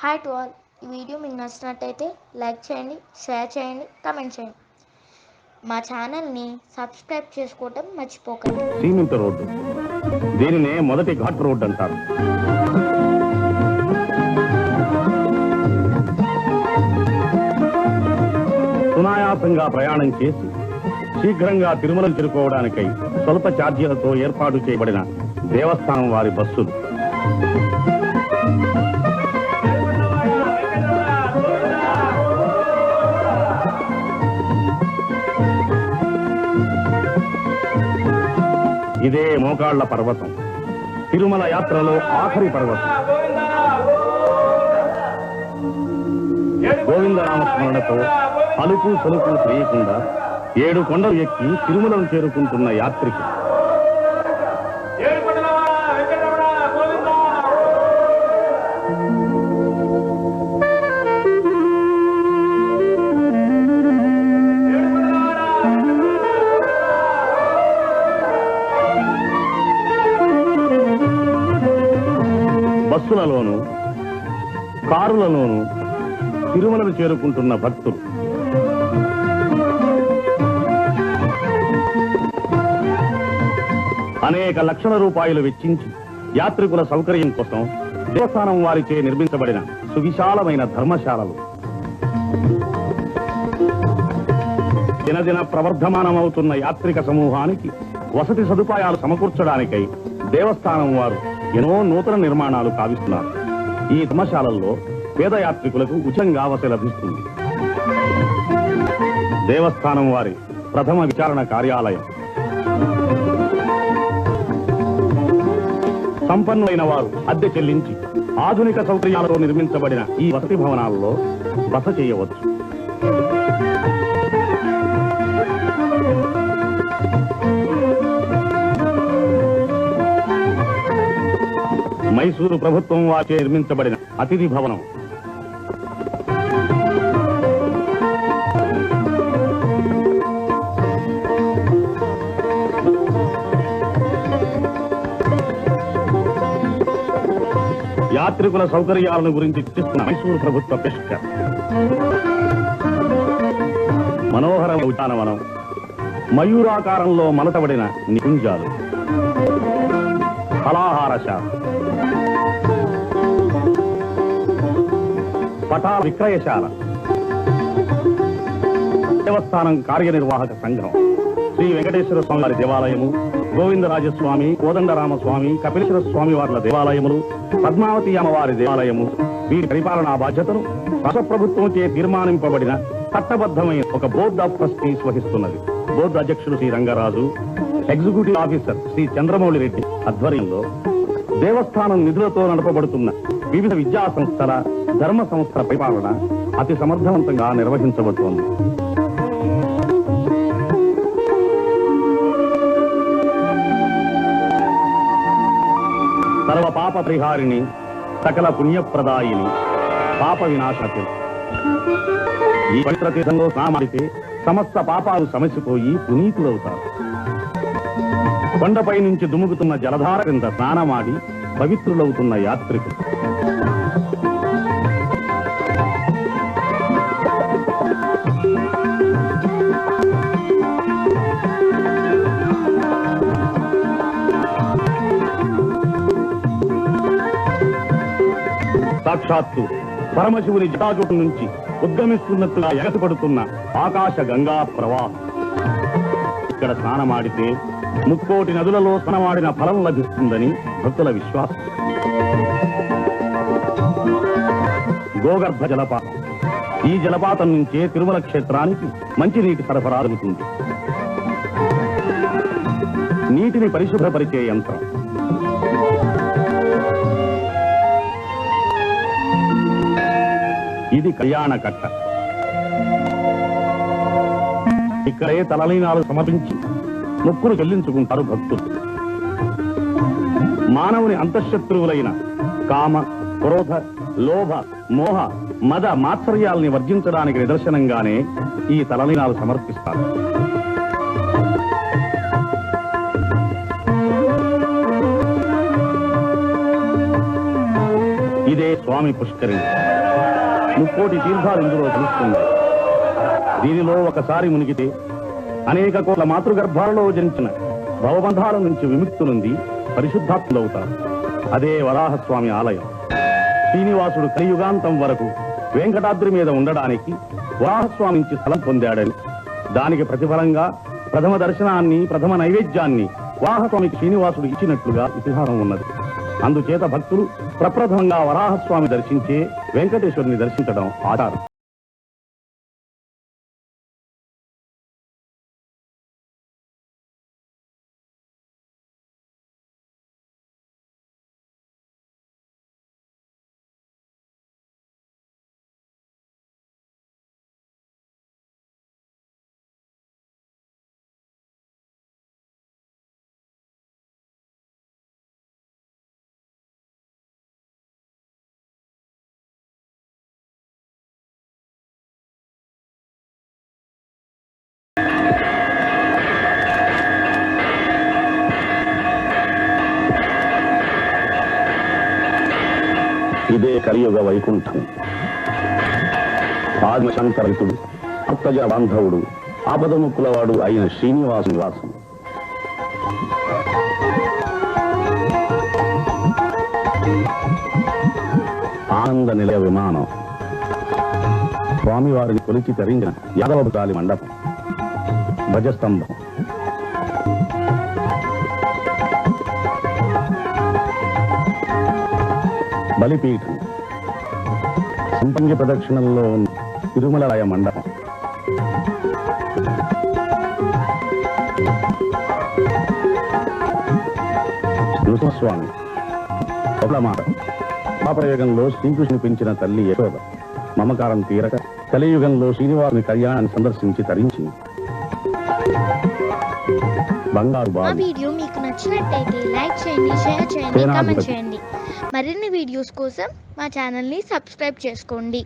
Hi to all ఈ video మీకు నచ్చినట్టయితే లైక్ చేయండి షేర్ చేయండి కమెంట్ చేయండి. మా ఛానల్ని సబ్స్క్రైబ్ చేసుకోవటం మర్చిపోకండి. Cement road. దీనినే మొదటి ఘాట్ రోడ్డు అంటారు. సునాయాసంగా ప్రయాణం చేసి శీఘ్రంగా తిరుమల చేరుకోవడానికై స్వల్ప ఛార్జీలతో ఏర్పాటు చేయబడిన దేవస్థానం వారి బస్సులు. ఇదే మోకాళ్ళ పర్వతం. తిరుమల యాత్రలో ఆఖరి పర్వతం. గోవిందనామస్మరణతో అలుపు సలుపు తెలియకుండా ఏడు కొండలు ఎక్కి తిరుమలను చేరుకుంటున్న యాత్రికి బస్సులలోను కారులలోను తిరుమలను చేరుకుంటున్న భక్తులు. అనేక లక్షల రూపాయలు వెచ్చించి యాత్రికుల సౌకర్యం కోసం దేవస్థానం వారిచే నిర్మించబడిన సువిశాలమైన ధర్మశాలలు. దినదిన ప్రవర్ధమానమవుతున్న యాత్రిక సమూహానికి వసతి సదుపాయాలు సమకూర్చడానికై దేవస్థానం వారు ఎన్నో నూతన నిర్మాణాలు కావిస్తున్నారు. ఈ ధర్మశాలల్లో పేద యాత్రికులకు ఉచితంగా వసతి లభిస్తుంది. దేవస్థానం వారి ప్రథమ విచారణ కార్యాలయం. సంపన్నులైన వారు అద్దె చెల్లించి ఆధునిక సౌకర్యాలతో నిర్మించబడిన ఈ వసతి భవనాల్లో బస చేయవచ్చు. మైసూరు ప్రభుత్వం వాచే నిర్మించబడిన అతిథి భవనం. యాత్రికుల సౌకర్యాలను గురించి చర్చిస్తున్న మైసూరు ప్రభుత్వ పెష్కర్. మనోహర ఉద్యానవనం మయూరాకారంలో మలతబడిన నికుంజాలు. ఫలాహారశాల పటాల విక్రయశాల. దేవస్థానం కార్యనిర్వాహక సంఘం. శ్రీ వెంకటేశ్వర స్వామి వారి దేవాలయము గోవిందరాజస్వామి కోదండరామస్వామి కపిలేశ్వర స్వామి వార్ల దేవాలయములు పద్మావతి అమ్మవారి దేవాలయము వీరి పరిపాలనా బాధ్యతను రాష్ట్ర ప్రభుత్వం చే తీర్మానింపబడిన చట్టబద్ధమైన ఒక బోర్డ్ ఆఫ్ ట్రస్టీస్ వహిస్తున్నది బోర్డు అధ్యక్షుడు శ్రీ రంగరాజు ఎగ్జిక్యూటివ్ ఆఫీసర్ శ్రీ చంద్రమౌళి రెడ్డి ఆధ్వర్యంలో దేవస్థానం నిధులతో నడపబడుతున్న వివిధ విద్యా సంస్థల ధర్మ సంస్థల పరిపాలన అతి సమర్థవంతంగా నిర్వహించబడుతోంది. సర్వ పాప పరిహారిణి సకల పుణ్యప్రదాయిని పాప వినాశకి ఈ పవిత్ర తీర్థంలో స్నామాడితే సమస్త పాపాలు సమసిపోయి పునీతులవుతారు. కొండపై నుంచి దుముకుతున్న జలధార కింద స్నానమాడి పవిత్రులవుతున్న యాత్రికులు సాక్షాత్తు పరమశివుని జటాజుటం నుంచి ఉద్గమిస్తున్నట్టుగా ఎగసపడుతున్న ఆకాశ గంగా ప్రవాహం. ఇక్కడ స్నానమాడితే ముక్కోటి నదులలో స్నవాడిన ఫలం లభిస్తుందని భక్తుల విశ్వాసం. గోగర్భ జలపాతం. ఈ జలపాతం నుంచే తిరుమల క్షేత్రానికి మంచినీటి సరఫరా జరుగుతుంది. నీటిని పరిశుభ్రపరిచే యంత్రం. ఇది కళ్యాణ కట్ట. ఇక్కడే తలలీనాలు సమర్పించి మొక్కులు చెల్లించుకుంటారు భక్తులు. మానవుని అంతఃశత్రువులైన కామ క్రోధ లోభ మోహ మద మాత్సర్యాల్ని వర్జించడానికి నిదర్శనంగానే ఈ తలలీనాలు సమర్పిస్తారు. ఇదే స్వామి పుష్కరిణి. ముక్కోటి తీర్థాలు ఇందులో చూస్తుంది దీనిలో ఒకసారి మునిగితే అనేక కోట్ల మాతృగర్భాలలో జనించిన భవబంధాల నుంచి విముక్తులుంది పరిశుద్ధాత్ములవుతారు. అదే వరాహస్వామి ఆలయం. శ్రీనివాసుడు కలియుగాంతం వరకు వెంకటాద్రి మీద ఉండడానికి వరాహస్వామి నుంచి స్థలం పొందాడని దానికి ప్రతిఫలంగా ప్రథమ దర్శనాన్ని ప్రథమ నైవేద్యాన్ని వరాహస్వామికి శ్రీనివాసుడు ఇచ్చినట్లుగా ఇతిహాసం ఉన్నది. అందుచేత భక్తులు ప్రప్రథమంగా వరాహస్వామి దర్శించే వెంకటేశ్వరుని దర్శించడం ఆధారం కలియుగ వైకుంఠం. ఆదిశంకరితుడు భక్తజన బాంధవుడు ఆపదముక్కులవాడు అయిన శ్రీనివాసు నివాసం. ఆనంద నిలయ విమానం. స్వామివారిని కొలిచి తరించిన యాదవతాలి మండపం. భజస్తంభం బలిపీఠం. సంపంగి ప్రదక్షిణంలో ఉన్న తిరుమలరాయ మండపం. నృసింహస్వామి మాట పాపయుగంలో శ్రీకృష్ణుని పెంచిన తల్లి యశోద. మమకారం తీరక కలియుగంలో శ్రీనివాసుని కళ్యాణాన్ని సందర్శించి తరించింది. బంగారు మా వీడియో మీకు నచ్చినట్టయితే లైక్ చేయండి షేర్ చేయండి. కామెంట్ చేయండి. మరిన్ని వీడియోస్ కోసం మా ఛానల్ని సబ్స్క్రైబ్ చేసుకోండి.